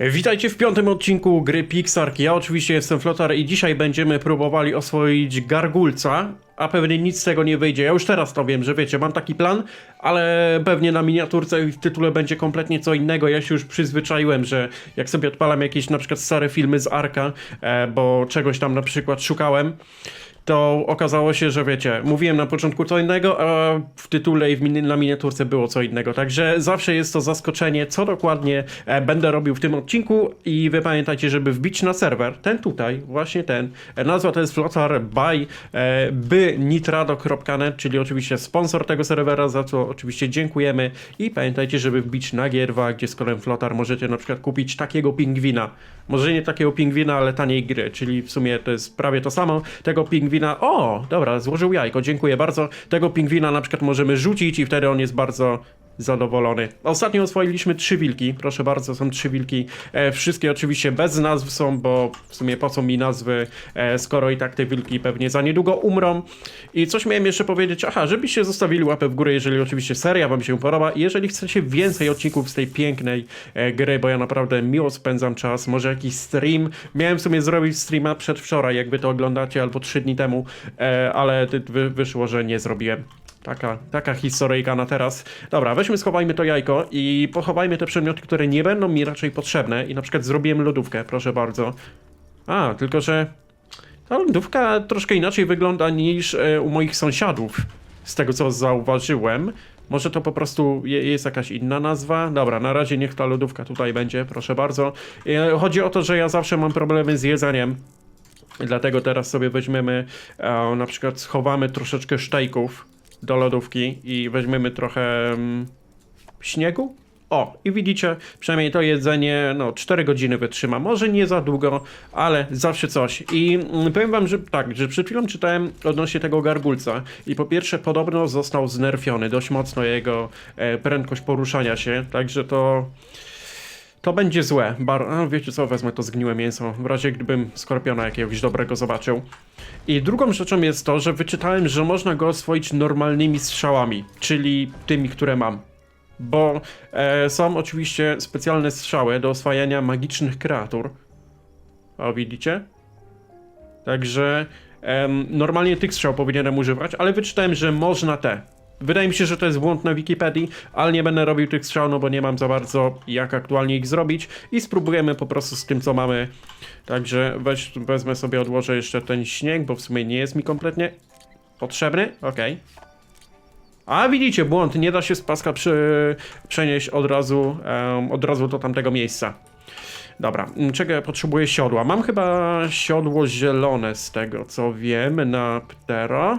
Witajcie w piątym odcinku gry Pixark. Ja oczywiście jestem Flotar i dzisiaj będziemy próbowali oswoić gargulca, a pewnie nic z tego nie wyjdzie. Ja już teraz to wiem, że wiecie, mam taki plan, ale pewnie na miniaturce i w tytule będzie kompletnie co innego. Ja się już przyzwyczaiłem, że jak sobie odpalam jakieś na przykład stare filmy z Arka, e, bo czegoś tam na przykład szukałem, to okazało się, że wiecie, mówiłem na początku co innego, a w tytule i w mini- na miniaturce było co innego. Także zawsze jest to zaskoczenie, co dokładnie e, będę robił w tym odcinku i wy pamiętajcie, żeby wbić na serwer, ten tutaj, właśnie ten. E, nazwa to jest Flotar by e, bynitrado.net, czyli oczywiście sponsor tego serwera, za co oczywiście dziękujemy i pamiętajcie, żeby wbić na Gierwa, gdzie z kodem Flotar możecie na przykład kupić takiego pingwina. Może nie takiego pingwina, ale taniej gry, czyli w sumie to jest prawie to samo. Tego pingwina, o, dobra, złożył jajko, dziękuję bardzo. Tego pingwina na przykład możemy rzucić i wtedy on jest bardzo zadowolony. Ostatnio oswoiliśmy trzy wilki, proszę bardzo, są trzy wilki. E, wszystkie oczywiście bez nazw są, bo w sumie po co mi nazwy, e, skoro i tak te wilki pewnie za niedługo umrą. I coś miałem jeszcze powiedzieć, aha, żebyście zostawili łapę w górę, jeżeli oczywiście seria wam się podoba i jeżeli chcecie więcej odcinków z tej pięknej e, gry, bo ja naprawdę miło spędzam czas, może jakiś stream. Miałem w sumie zrobić streama przedwczoraj, jak wy to oglądacie, albo trzy dni temu, e, ale wyszło, że nie zrobiłem. Taka, taka historyjka na teraz. Dobra, weźmy, schowajmy to jajko i pochowajmy te przedmioty, które nie będą mi raczej potrzebne. I na przykład zrobiłem lodówkę, proszę bardzo. A, tylko że ta lodówka troszkę inaczej wygląda niż e, u moich sąsiadów. Z tego co zauważyłem. Może to po prostu je, jest jakaś inna nazwa? Dobra, na razie niech ta lodówka tutaj będzie, proszę bardzo. E, chodzi o to, że ja zawsze mam problemy z jedzeniem. Dlatego teraz sobie weźmiemy, e, na przykład schowamy troszeczkę sztejków do lodówki i weźmiemy trochę mm, śniegu. O, i widzicie, przynajmniej to jedzenie, no, 4 godziny wytrzyma. Może nie za długo, ale zawsze coś. I mm, powiem wam, że tak, że przed chwilą czytałem odnośnie tego gargulca. I po pierwsze, podobno został znerfiony dość mocno jego e, prędkość poruszania się, także to. To będzie złe. Bar a, wiecie co, wezmę to zgniłe mięso, w razie gdybym skorpiona jakiegoś dobrego zobaczył. I drugą rzeczą jest to, że wyczytałem, że można go oswoić normalnymi strzałami, czyli tymi, które mam. Bo e, są oczywiście specjalne strzały do oswajania magicznych kreatur. O, widzicie? Także normalnie tych strzał powinienem używać, ale wyczytałem, że można te. Wydaje mi się, że to jest błąd na Wikipedii, ale nie będę robił tych strzał, no bo nie mam za bardzo jak aktualnie ich zrobić i spróbujemy po prostu z tym, co mamy. Także weź, wezmę sobie, odłożę jeszcze ten śnieg, bo w sumie nie jest mi kompletnie potrzebny. Okej. A widzicie, błąd, nie da się z paska przy, przenieść od razu, em, od razu do tamtego miejsca. Dobra, czego potrzebuję siodła? Mam chyba siodło zielone z tego co wiem na Ptera.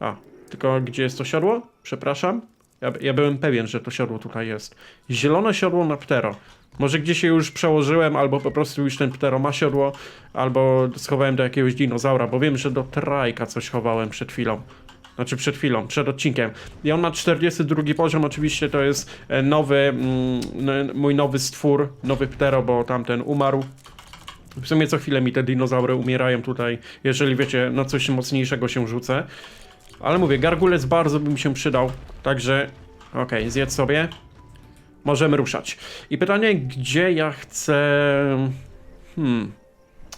A, tylko gdzie jest to siodło? Przepraszam. Ja, ja byłem pewien, że to siodło tutaj jest. Zielone siodło na Ptero. Może gdzieś się już przełożyłem, albo po prostu już ten Ptero ma siodło, albo schowałem do jakiegoś dinozaura, bo wiem, że do Trajka coś chowałem przed chwilą. Znaczy przed chwilą, przed odcinkiem. I on ma 42 poziom, oczywiście to jest e, nowy, mm, mój nowy stwór, nowy Ptero, bo tamten umarł. W sumie co chwilę mi te dinozaury umierają tutaj, jeżeli wiecie, na coś mocniejszego się rzucę. Ale mówię, gargulec bardzo by mi się przydał, także okej, zjedz sobie. Możemy ruszać. I pytanie, gdzie ja chcę... Hmm...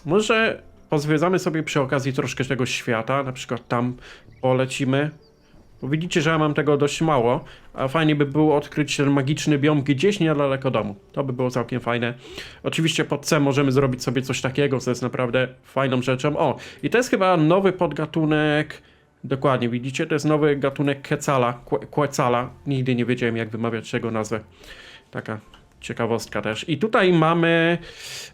Może pozwiedzamy sobie przy okazji troszkę tego świata, na przykład tam polecimy. Bo widzicie, że ja mam tego dość mało, a fajnie by było odkryć ten magiczny biom gdzieś niedaleko domu. To by było całkiem fajne. Oczywiście pod C możemy zrobić sobie coś takiego, co jest naprawdę fajną rzeczą. O, i to jest chyba nowy podgatunek... Dokładnie, widzicie? To jest nowy gatunek Quetzala. Nigdy nie wiedziałem, jak wymawiać tego nazwę. Taka ciekawostka też. I tutaj mamy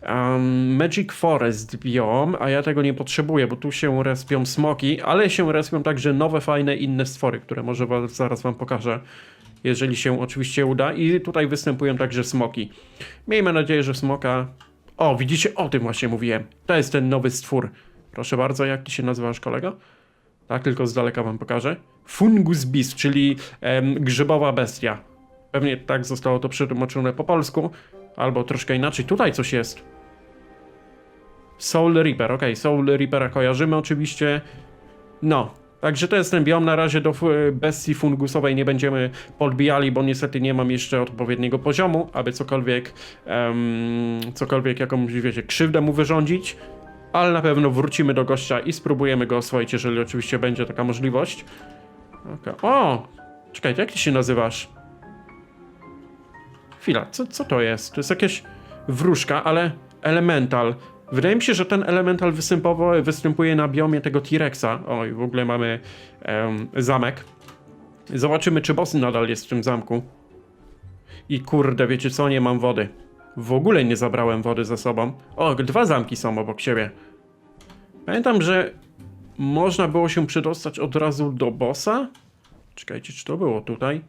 um, Magic Forest biom, a ja tego nie potrzebuję, bo tu się respią smoki, ale się respią także nowe, fajne, inne stwory, które może wa- zaraz wam pokażę, jeżeli się oczywiście uda. I tutaj występują także smoki. Miejmy nadzieję, że smoka... O, widzicie, o tym właśnie mówiłem. To jest ten nowy stwór. Proszę bardzo, jak ty się nazywasz, kolego? Tak, tylko z daleka wam pokażę. Fungus Beast, czyli em, grzybowa bestia. Pewnie tak zostało to przetłumaczone po polsku, albo troszkę inaczej. Tutaj coś jest. Soul Reaper, okej, Soul Reapera kojarzymy oczywiście. No, Także to jest ten biom. Na razie do e, bestii fungusowej nie będziemy podbijali, bo niestety nie mam jeszcze odpowiedniego poziomu, aby cokolwiek, cokolwiek jakąś, wiecie, krzywdę mu wyrządzić. Ale na pewno wrócimy do gościa i spróbujemy go oswoić, jeżeli oczywiście będzie taka możliwość. Okej. O! Czekaj, jak ty się nazywasz? Chwila, co, co to jest? To jest jakieś wróżka, ale elemental. Wydaje mi się, że ten elemental występuje na biomie tego T-Rexa. O, i w ogóle mamy zamek. Zobaczymy, czy boss nadal jest w tym zamku. I kurde, wiecie co? Nie mam wody. W ogóle nie zabrałem wody ze sobą. O, dwa zamki są obok siebie. Pamiętam, że można było się przedostać od razu do bossa. Czekajcie, czy to było tutaj?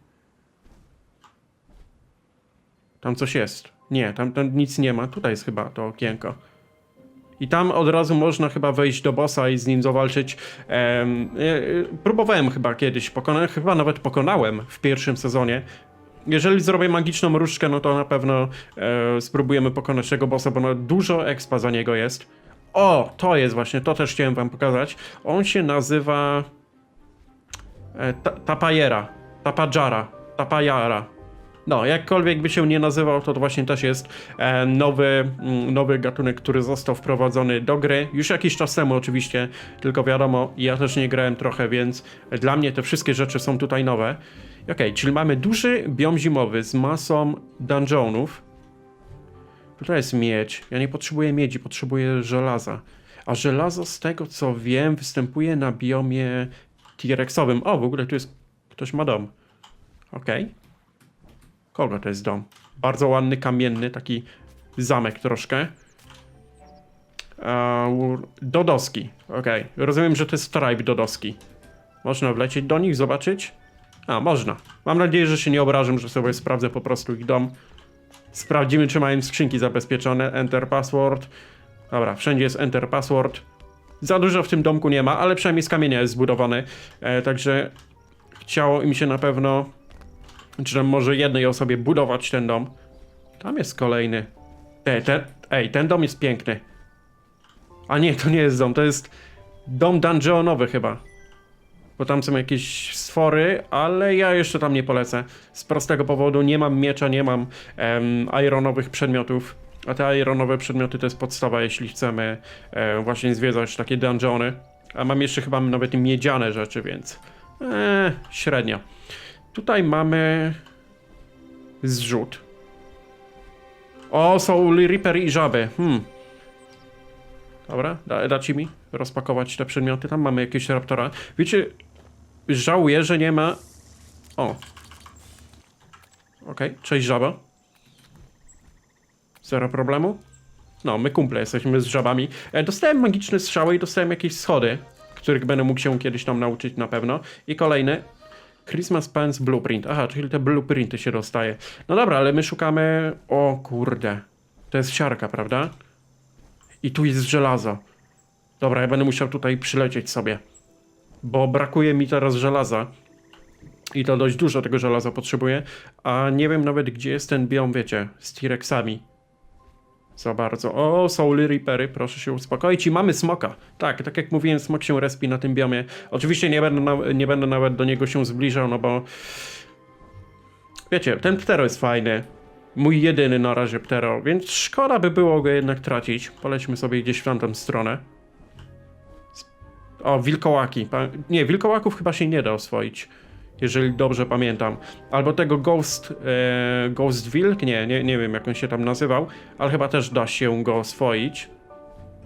Tam coś jest. Nie, tam, tam nic nie ma. Tutaj jest chyba to okienko. I tam od razu można chyba wejść do bossa i z nim zawalczyć. Em, e, próbowałem chyba kiedyś chyba nawet pokonałem w pierwszym sezonie. Jeżeli zrobię magiczną różdżkę, no to na pewno e, spróbujemy pokonać tego bossa, bo no, dużo expa za niego jest. O, to jest właśnie, to też chciałem wam pokazać. On się nazywa e, ta, Tapajera, Tapajara, Tapajara. No, jakkolwiek by się nie nazywał, to, to właśnie też jest e, nowy, mm, nowy gatunek, który został wprowadzony do gry. Już jakiś czas temu oczywiście, tylko wiadomo, ja też nie grałem trochę, więc dla mnie te wszystkie rzeczy są tutaj nowe. Okej, czyli mamy duży biom zimowy z masą dungeonów. Tutaj jest miedź. Ja nie potrzebuję miedzi, potrzebuję żelaza. A żelazo z tego co wiem występuje na biomie T-Rexowym. O, w ogóle tu jest... Ktoś ma dom. Okej. Kogo to jest dom? Bardzo ładny, kamienny, taki zamek troszkę. Eee, Dodoski. Okej. Rozumiem, że to jest tribe Dodoski. Można wlecieć do nich, zobaczyć? A, można. Mam nadzieję, że się nie obrażę, że sobie sprawdzę po prostu ich dom. Sprawdzimy, czy mają skrzynki zabezpieczone. Enter password. Dobra, wszędzie jest enter password. Za dużo w tym domku nie ma, ale przynajmniej z kamienia jest zbudowany. E, także chciało im się na pewno, czy tam może jednej osobie budować ten dom. Tam jest kolejny. Ej, ten, ej, ten dom jest piękny. A nie, to nie jest dom, to jest dom dungeonowy chyba. Bo tam są jakieś stwory, ale ja jeszcze tam nie polecę. Z prostego powodu nie mam miecza, nie mam em, ironowych przedmiotów. A te ironowe przedmioty to jest podstawa, jeśli chcemy e, właśnie zwiedzać takie dungeony. A mam jeszcze chyba nawet miedziane rzeczy, więc e, średnio. Tutaj mamy zrzut. O, są Reaper i żaby. Hmm. Dobra, da, dacie mi rozpakować te przedmioty. Tam mamy jakiegoś raptora. Wiecie, żałuję, że nie ma... O. Okej, cześć żaba. Zero problemu. No, my kumple jesteśmy z żabami. E, dostałem magiczne strzały i dostałem jakieś schody, których będę mógł się kiedyś tam nauczyć na pewno. I kolejny. Christmas Pants Blueprint. Aha, czyli te blueprinty się dostaje. No dobra, ale my szukamy... O kurde. To jest siarka, prawda? I tu jest żelazo. Dobra, ja będę musiał tutaj przylecieć sobie. Bo brakuje mi teraz żelaza. I to dość dużo tego żelaza potrzebuję. A nie wiem nawet gdzie jest ten biom, wiecie, z T-Rexami. Za bardzo. O, są Reapery, proszę się uspokoić. I mamy smoka. Tak, tak jak mówiłem, smok się respi na tym biomie. Oczywiście nie będę, na, nie będę nawet do niego się zbliżał, no bo... Wiecie, ten ptero jest fajny. Mój jedyny na razie ptero, więc szkoda by było go jednak tracić. Polećmy sobie gdzieś w tamtą stronę. O, wilkołaki. Nie, wilkołaków chyba się nie da oswoić. Jeżeli dobrze pamiętam. Albo tego Ghost. E, Ghost Wilk? Nie, nie, nie wiem jak on się tam nazywał, ale chyba też da się go oswoić.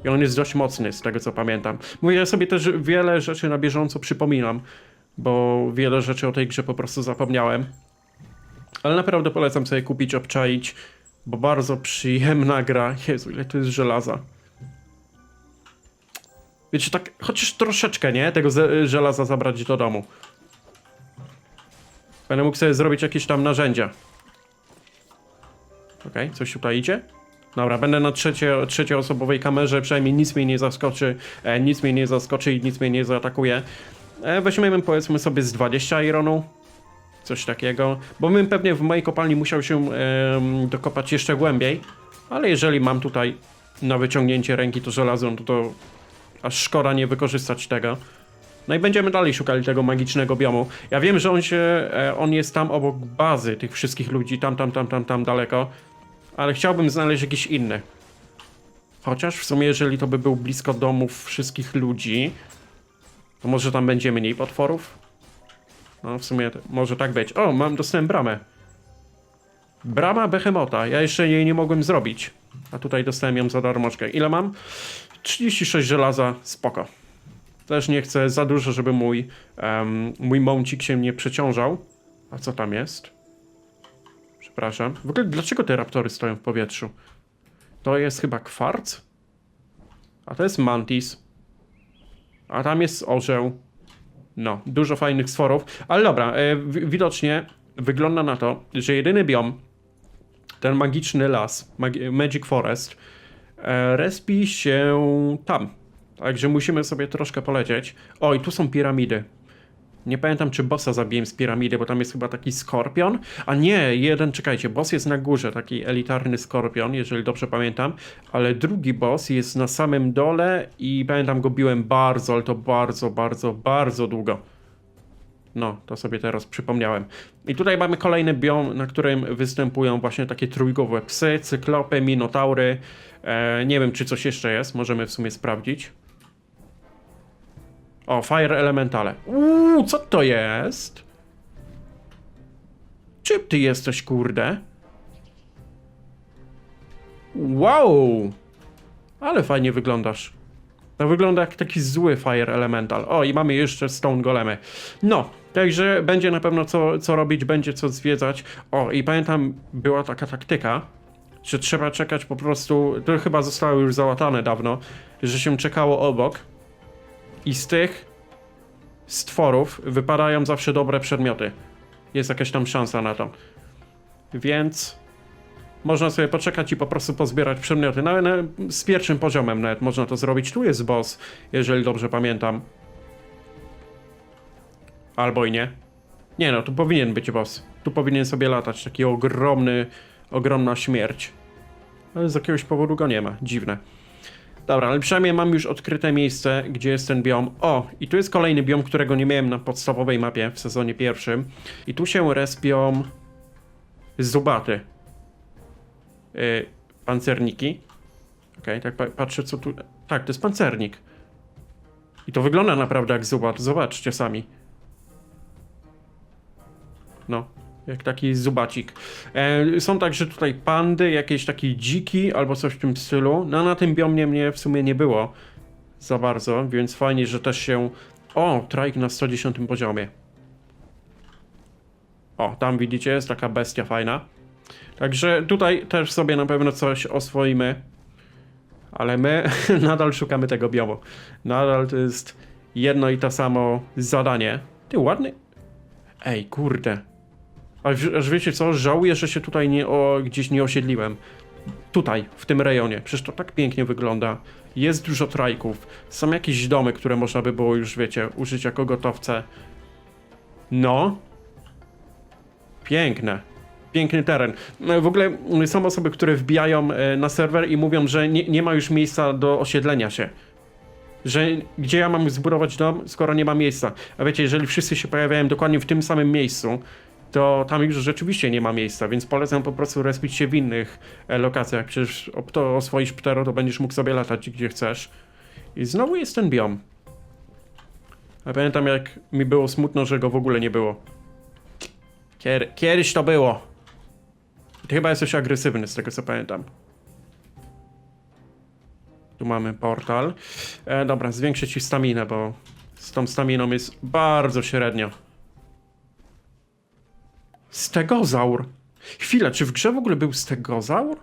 I on jest dość mocny, z tego co pamiętam. Mówię, ja sobie też wiele rzeczy na bieżąco przypominam, bo wiele rzeczy o tej grze po prostu zapomniałem. Ale naprawdę polecam sobie kupić, obczaić, bo bardzo przyjemna gra. Jezu, ile tu jest żelaza. Wiecie, tak chociaż troszeczkę, nie? Tego ze- żelaza zabrać do domu. Będę mógł sobie zrobić jakieś tam narzędzia. Okej, coś tutaj idzie? Dobra, będę na trzecie, trzecioosobowej kamerze, przynajmniej nic mnie nie zaskoczy, e, nic mnie nie zaskoczy i nic mnie nie zaatakuje. E, weźmiemy powiedzmy sobie z 20 ironu, coś takiego, bo bym pewnie w mojej kopalni musiał się em, dokopać jeszcze głębiej, ale jeżeli mam tutaj na wyciągnięcie ręki to żelazo, no to, to aż szkoda nie wykorzystać tego. No i będziemy dalej szukali tego magicznego biomu. Ja wiem, że on się, e, on jest tam obok bazy tych wszystkich ludzi, tam, tam, tam, tam, tam daleko. Ale chciałbym znaleźć jakiś inny. Chociaż w sumie, jeżeli to by był blisko domów wszystkich ludzi, to może tam będzie mniej potworów? No, w sumie może tak być. O, mam dostęp bramę. Brama Behemota. Ja jeszcze jej nie mogłem zrobić. A tutaj dostałem ją za darmoczkę. Ile mam? 36 żelaza. Spoko. Też nie chcę za dużo, żeby mój, em, mój mącik się nie przeciążał. A co tam jest? Przepraszam. W ogóle dlaczego te raptory stoją w powietrzu? To jest chyba kwarc? A to jest mantis. A tam jest orzeł. No, dużo fajnych stworów. Ale dobra, e, wi- widocznie wygląda na to, że jedyny biom, ten magiczny las, magi- Magic Forest, respi się tam. Także musimy sobie troszkę polecieć. O, i tu są piramidy. Nie pamiętam, czy bossa zabiłem z piramidy, bo tam jest chyba taki skorpion. A nie, jeden, czekajcie, boss jest na górze, taki elitarny skorpion, jeżeli dobrze pamiętam. Ale drugi boss jest na samym dole i pamiętam, go biłem bardzo, ale to bardzo, bardzo, bardzo długo. No, to sobie teraz przypomniałem. I tutaj mamy kolejny biom, na którym występują właśnie takie trójgłowe psy, cyklopy, minotaury. E, nie wiem, czy coś jeszcze jest, możemy w sumie sprawdzić. O, Fire Elementale. Uuu, co to jest? Czym ty jesteś, kurde? Wow! Ale fajnie wyglądasz. To wygląda jak taki zły Fire Elemental. O, i mamy jeszcze Stone Golemy. No, także będzie na pewno co, co robić, będzie co zwiedzać. O, i pamiętam, była taka taktyka, że trzeba czekać po prostu, to chyba zostało już załatane dawno, że się czekało obok i z tych stworów wypadają zawsze dobre przedmioty. Jest jakaś tam szansa na to. Więc można sobie poczekać i po prostu pozbierać przedmioty. Nawet na, z pierwszym poziomem nawet można to zrobić. Tu jest boss, jeżeli dobrze pamiętam. Albo i nie. Nie no, tu powinien być boss. Tu powinien sobie latać taki ogromny, ogromna śmierć. Ale z jakiegoś powodu go nie ma. Dziwne. Dobra, ale przynajmniej mam już odkryte miejsce, gdzie jest ten biom. O, i tu jest kolejny biom, którego nie miałem na podstawowej mapie w sezonie pierwszym. I tu się respią zubaty. Yy, pancerniki. Okej, tak pa patrzę co tu... Tak, to jest pancernik. I to wygląda naprawdę jak zubat. Zobaczcie sami. No, jak taki zubacik. E, są także tutaj pandy, jakieś takie dziki albo coś w tym stylu. No na tym biomie mnie w sumie nie było za bardzo, więc fajnie, że też się... O, trajk na 110 poziomie. O, tam widzicie, jest taka bestia fajna. Także tutaj też sobie na pewno coś oswoimy. Ale my nadal szukamy tego biomu. Nadal to jest jedno i to samo zadanie. Ty, ładny... Ej, kurde. Aż, aż wiecie co, żałuję, że się tutaj nie o, gdzieś nie osiedliłem. Tutaj, w tym rejonie. Przecież to tak pięknie wygląda. Jest dużo trajków. Są jakieś domy, które można by było już, wiecie, użyć jako gotowce. No. Piękne. Piękny teren. No, W ogóle mm, są osoby, które wbijają e, na serwer i mówią, że nie, nie ma już miejsca do osiedlenia się. Że gdzie ja mam zbudować dom, skoro nie ma miejsca. A wiecie, jeżeli wszyscy się pojawiają dokładnie w tym samym miejscu, to tam już rzeczywiście nie ma miejsca, więc polecam po prostu respić się w innych e, lokacjach. Przecież to oswoisz ptero, to będziesz mógł sobie latać gdzie chcesz. I znowu jest ten biom. A pamiętam jak mi było smutno, że go w ogóle nie było. Kier kiedyś to było. Chyba jesteś agresywny, z tego co pamiętam. Tu mamy portal. E, dobra, zwiększę ci staminę, bo z tą staminą jest bardzo średnio. Stegozaur. Chwila, czy w grze w ogóle był stegozaur?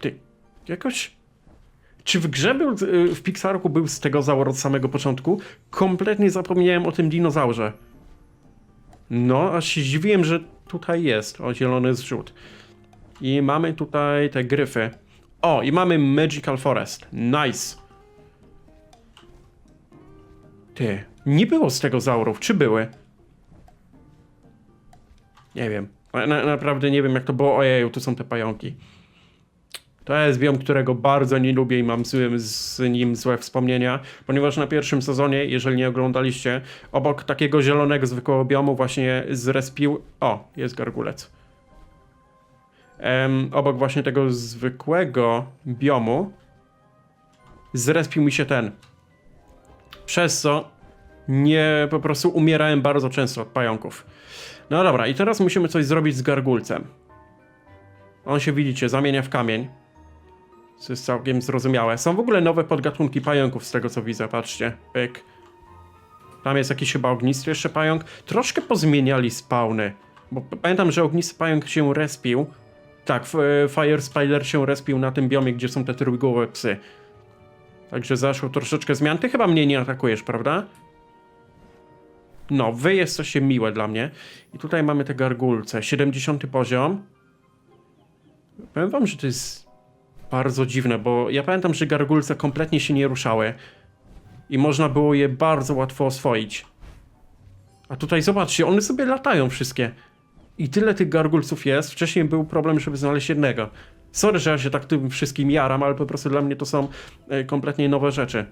Ty, jakoś... Czy w grze był, y, w Pixarku był stegozaur od samego początku? Kompletnie zapomniałem o tym dinozaurze. No, aż się zdziwiłem, że tutaj jest. O, zielony zrzut. I mamy tutaj te gryfy. O, i mamy Magical Forest. Nice. Ty, nie było stegozaurów, czy były? Nie wiem. Na, naprawdę nie wiem, jak to było. Ojeju, tu są te pająki. To jest biom, którego bardzo nie lubię i mam z nim złe wspomnienia, ponieważ na pierwszym sezonie, jeżeli nie oglądaliście, obok takiego zielonego zwykłego biomu właśnie zrespił... O, jest gargulec. Em, obok właśnie tego zwykłego biomu zrespił mi się ten. Przez co nie po prostu umierałem bardzo często od pająków. No dobra, i teraz musimy coś zrobić z gargulcem. On się, widzicie, zamienia w kamień. Co jest całkiem zrozumiałe. Są w ogóle nowe podgatunki pająków, z tego co widzę, patrzcie. Pyk. Tam jest jakiś chyba ognisty jeszcze pająk. Troszkę pozmieniali spawny. Bo pamiętam, że ognisty pająk się respił. Tak, Fire Spider się respił na tym biomie, gdzie są te trójgłowe psy. Także zaszło troszeczkę zmian. Ty chyba mnie nie atakujesz, prawda? No, wy jesteście miłe dla mnie. I tutaj mamy te gargulce. 70 poziom. Powiem wam, że to jest bardzo dziwne, bo ja pamiętam, że gargulce kompletnie się nie ruszały. I można było je bardzo łatwo oswoić. A tutaj zobaczcie, one sobie latają wszystkie. I tyle tych gargulców jest. Wcześniej był problem, żeby znaleźć jednego. Sorry, że ja się tak tym wszystkim jaram, ale po prostu dla mnie to są e, kompletnie nowe rzeczy.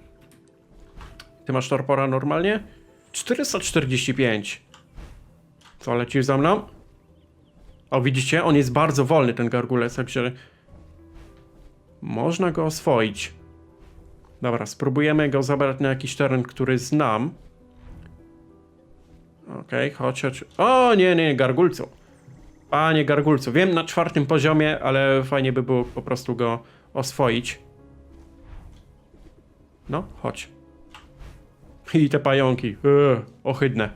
Ty masz torpora normalnie? 445. Co, lecisz za mną? O, widzicie? On jest bardzo wolny, ten gargulec, także... Można go oswoić. Dobra, spróbujemy go zabrać na jakiś teren, który znam. Okej, chodź, chodź. O, nie, nie, gargulcu. Panie gargulcu, wiem na czwartym poziomie, ale fajnie by było po prostu go oswoić. No, chodź. I te pająki. Eee, ohydne.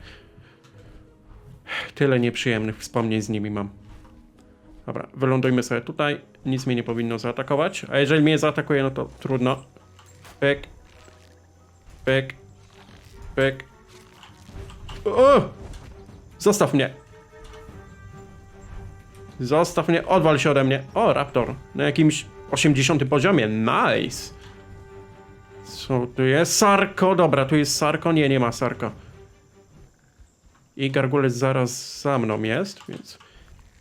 Tyle nieprzyjemnych wspomnień z nimi mam. Dobra, wylądujmy sobie tutaj. Nic mnie nie powinno zaatakować. A jeżeli mnie zaatakuje, no to trudno. Pyk. Pyk. Pyk. O! Zostaw mnie. Zostaw mnie, odwal się ode mnie. O, raptor. Na jakimś 80 poziomie. Nice. Co tu jest? Sarko, dobra, tu jest Sarko. Nie, nie ma Sarko. I gargulec zaraz za mną jest, więc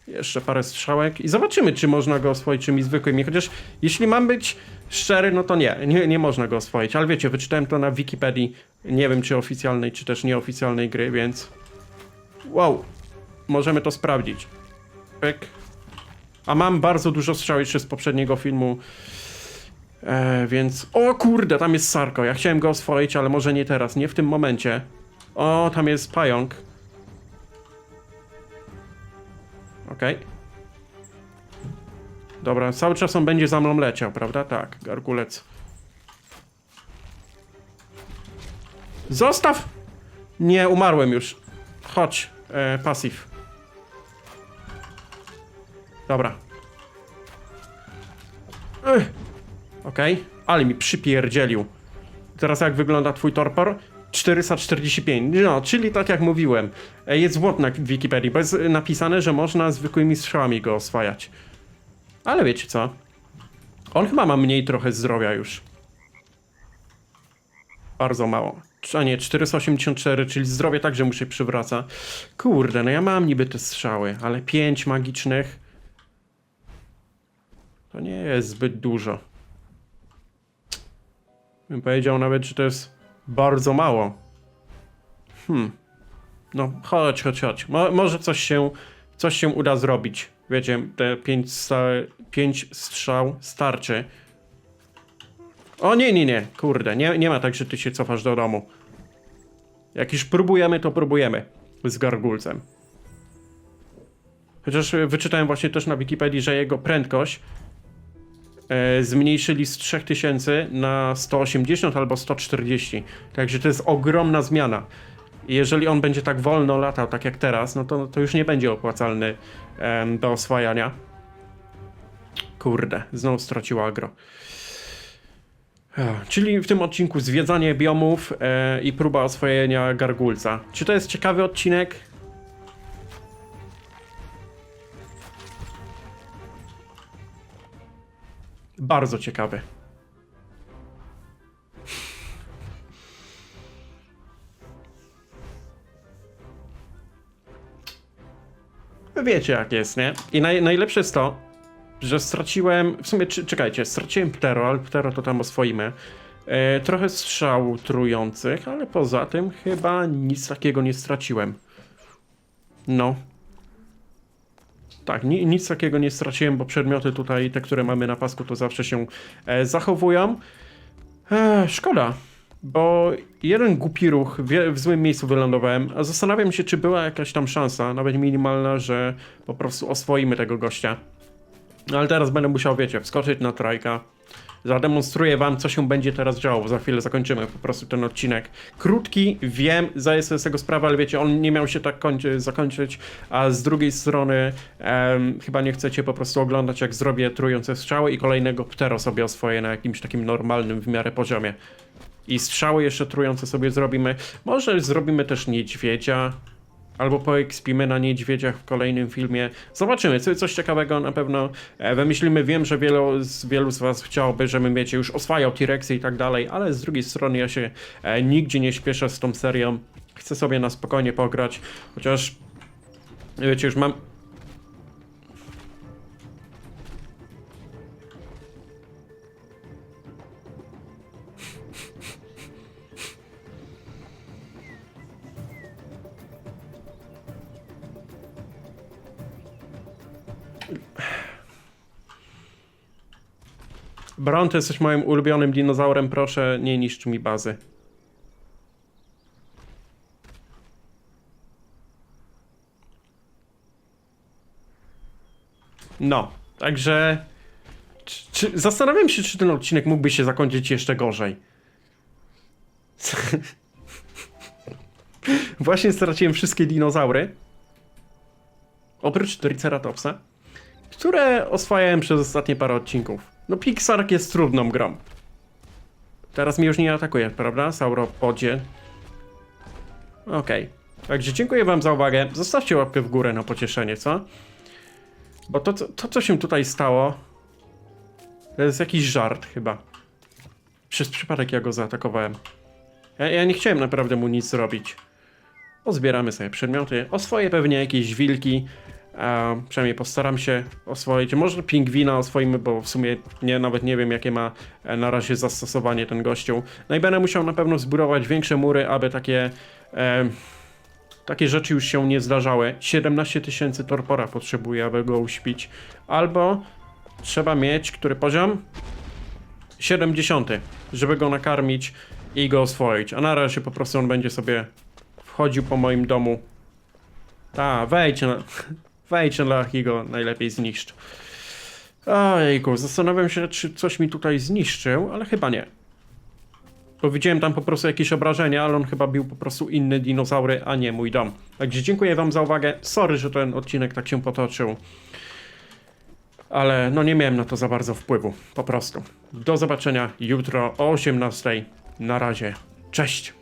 jeszcze parę strzałek i zobaczymy, czy można go oswoić czymś zwykłymi. Chociaż jeśli mam być szczery, no to nie, nie, nie można go oswoić. Ale wiecie, wyczytałem to na Wikipedii, nie wiem czy oficjalnej, czy też nieoficjalnej gry, więc wow, możemy to sprawdzić. Pyk. A mam bardzo dużo strzał jeszcze z poprzedniego filmu. E, więc. O kurde, tam jest Sarko. Ja chciałem go oswoić, ale może nie teraz, nie w tym momencie. O, tam jest pająk. Okej. Dobra, cały czas on będzie za mną leciał, prawda? Tak, gargulec. Zostaw! Nie, umarłem już. Chodź, e, pasyw. Dobra. Okej, ale mi przypierdzielił. Teraz jak wygląda twój torpor? 445, no, czyli tak jak mówiłem, e, jest błąd na Wikipedii, bo jest napisane, że można zwykłymi strzałami go oswajać. Ale wiecie co? On chyba ma mniej trochę zdrowia już. Bardzo mało. A nie, 484, czyli zdrowie także mu się przywraca. Kurde, no ja mam niby te strzały, ale 5 magicznych to nie jest zbyt dużo. Bym powiedział nawet, że to jest bardzo mało. Hmm. No, chodź, chodź, chodź. Mo może coś się, coś się uda zrobić. Wiecie, te pięć, pięć strzał starczy. O nie, nie, nie, kurde, nie, nie ma tak, że ty się cofasz do domu. Jak już próbujemy, to próbujemy. Z gargulcem. Chociaż e, wyczytałem właśnie też na Wikipedii, że jego prędkość zmniejszyli z 3000 na 180 albo 140. Także to jest ogromna zmiana. Jeżeli on będzie tak wolno latał, tak jak teraz, no to, to już nie będzie opłacalny do oswajania. Kurde, znowu stracił agro. Czyli w tym odcinku zwiedzanie biomów e, i próba oswojenia gargulca. Czy to jest ciekawy odcinek? Bardzo ciekawy. Wy Wiecie jak jest, nie? I naj, najlepsze jest to, że straciłem, w sumie, czekajcie, straciłem Ptero, ale Ptero to tam oswoimy. E, trochę strzał trujących, ale poza tym chyba nic takiego nie straciłem. No. Tak, ni nic takiego nie straciłem, bo przedmioty tutaj, te, które mamy na pasku, to zawsze się e, zachowują. E, szkoda, bo jeden głupi ruch, w, w złym miejscu wylądowałem, a zastanawiam się, czy była jakaś tam szansa, nawet minimalna, że po prostu oswoimy tego gościa. No ale teraz będę musiał, wiecie, wskoczyć na trajka. Zademonstruję wam, co się będzie teraz działo. bo Za chwilę zakończymy po prostu ten odcinek. Krótki, wiem, zdaję sobie z tego sprawę, ale wiecie, on nie miał się tak kończy, zakończyć, a z drugiej strony em, chyba nie chcecie po prostu oglądać, jak zrobię trujące strzały i kolejnego ptero sobie oswoję na jakimś takim normalnym w miarę poziomie. I strzały jeszcze trujące sobie zrobimy. Może zrobimy też niedźwiedzia. Albo poekspimy na niedźwiedziach w kolejnym filmie. Zobaczymy, co, coś ciekawego na pewno e, wymyślimy. Wiem, że wielu wielu z was chciałoby, żebym, wiecie, już oswajał T-Rexy i tak dalej, ale z drugiej strony ja się e, nigdzie nie śpieszę z tą serią. Chcę sobie na spokojnie pograć, chociaż wiecie, już mam... Bron, ty jesteś moim ulubionym dinozaurem, proszę nie niszcz mi bazy. No, także... Czy, czy, zastanawiam się, czy ten odcinek mógłby się zakończyć jeszcze gorzej. Właśnie straciłem wszystkie dinozaury. Oprócz Triceratopsa które oswajałem przez ostatnie parę odcinków. No Pixar jest trudną grą. Teraz mnie już nie atakuje, prawda? Sauropodzie. Okej. Także dziękuję wam za uwagę. Zostawcie łapkę w górę na pocieszenie, co? Bo to, co- to co się tutaj stało, to jest jakiś żart chyba. Przez przypadek ja go zaatakowałem. Ja, ja nie chciałem naprawdę mu nic zrobić. Pozbieramy sobie przedmioty, oswoję pewnie jakieś wilki, a przynajmniej postaram się oswoić. Może pingwina oswoimy, bo w sumie nie, nawet nie wiem, jakie ma e, na razie zastosowanie ten gościu. No i będę musiał na pewno zbudować większe mury, aby takie, e, takie rzeczy już się nie zdarzały. 17 tysięcy torpora potrzebuję, aby go uśpić. Albo trzeba mieć, który poziom? 70, żeby go nakarmić i go oswoić. A na razie po prostu on będzie sobie wchodził po moim domu. Ta, wejdź na... Wejdź na i go najlepiej zniszcz. Ojejku, zastanawiam się, czy coś mi tutaj zniszczył, ale chyba nie. Bo widziałem tam po prostu jakieś obrażenia, ale on chyba bił po prostu inne dinozaury, a nie mój dom. Także dziękuję wam za uwagę. Sorry, że ten odcinek tak się potoczył. Ale no nie miałem na to za bardzo wpływu. Po prostu. Do zobaczenia jutro o 18:00. Na razie. Cześć.